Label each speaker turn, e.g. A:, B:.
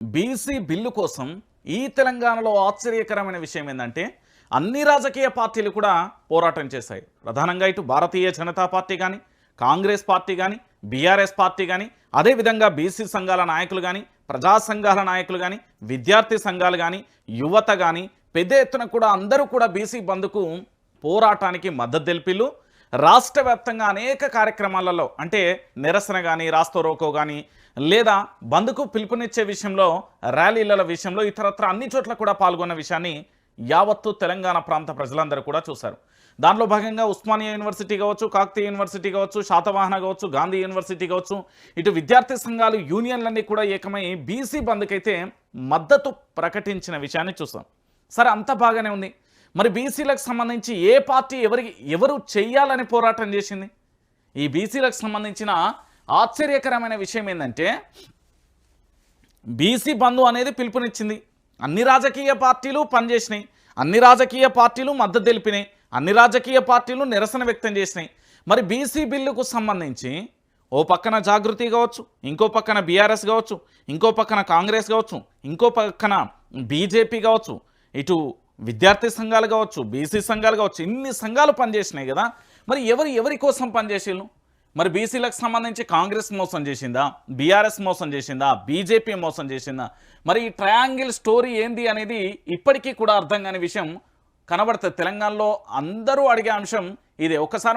A: BC bill కోసం ఈ తెలంగాణలో ఆశ్చర్యకరమైన విషయం ఏంటంటే అన్ని రాజకీయ పార్టీలు కూడా పోరాటం చేశాయి. ప్రధానంగా ఇటు భారతీయ జనతా పార్టీ కానీ కాంగ్రెస్ పార్టీ కానీ బీఆర్ఎస్ పార్టీ కానీ అదేవిధంగా బీసీ సంఘాల నాయకులు కానీ ప్రజా సంఘాల నాయకులు కానీ విద్యార్థి సంఘాలు కానీ యువత కానీ పెద్ద ఎత్తున కూడా అందరూ కూడా బీసీ బంద్కు పోరాటానికి మద్దతు తెలిపిల్లు. రాష్ట్ర వ్యాప్తంగా అనేక కార్యక్రమాలలో అంటే నిరసన కానీ రాస్తో రోకో కానీ లేదా బంద్కు పిలుపునిచ్చే విషయంలో ర్యాలీల విషయంలో ఇతరత్ర అన్ని చోట్ల కూడా పాల్గొన్న విషయాన్ని యావత్తు తెలంగాణ ప్రాంత ప్రజలందరూ కూడా చూశారు. దాంట్లో భాగంగా ఉస్మానియా యూనివర్సిటీ కావచ్చు కాకతీయ యూనివర్సిటీ కావచ్చు శాతవాహన కావచ్చు గాంధీ యూనివర్సిటీ కావచ్చు ఇటు విద్యార్థి సంఘాలు యూనియన్లన్నీ కూడా ఏకమై బీసీ బంద్కైతే మద్దతు ప్రకటించిన విషయాన్ని చూస్తాం సరే అంత బాగానే ఉంది. మరి బీసీలకు సంబంధించి ఏ పార్టీ ఎవరికి ఎవరు చెయ్యాలని పోరాటం చేసింది? ఈ బీసీలకు సంబంధించిన ఆశ్చర్యకరమైన విషయం ఏంటంటే బీసీ బంధు అనేది పిలుపునిచ్చింది. అన్ని రాజకీయ పార్టీలు పనిచేసినాయి. అన్ని రాజకీయ పార్టీలు మద్దతు తెలిపినాయి. అన్ని రాజకీయ పార్టీలు నిరసన వ్యక్తం చేసినాయి. మరి బీసీ బిల్లుకు సంబంధించి ఓ పక్కన జాగృతి కావచ్చు ఇంకో పక్కన బీఆర్ఎస్ కావచ్చు ఇంకో పక్కన కాంగ్రెస్ కావచ్చు ఇంకో పక్కన బీజేపీ కావచ్చు ఇటు విద్యార్థి సంఘాలు కావచ్చు బీసీ సంఘాలు కావచ్చు ఇన్ని సంఘాలు పనిచేసినాయి కదా. మరి ఎవరు ఎవరి కోసం పనిచేసిళ్ళు? మరి బీసీలకు సంబంధించి కాంగ్రెస్ మోసం చేసిందా? బీఆర్ఎస్ మోసం చేసిందా? బీజేపీ మోసం చేసిందా? మరి ఈ ట్రయాంగిల్ స్టోరీ ఏంది అనేది ఇప్పటికీ కూడా అర్థం కాని విషయం కనబడుతుంది. తెలంగాణలో అందరూ అడిగే అంశం ఇదే. ఒక్కసారి మనం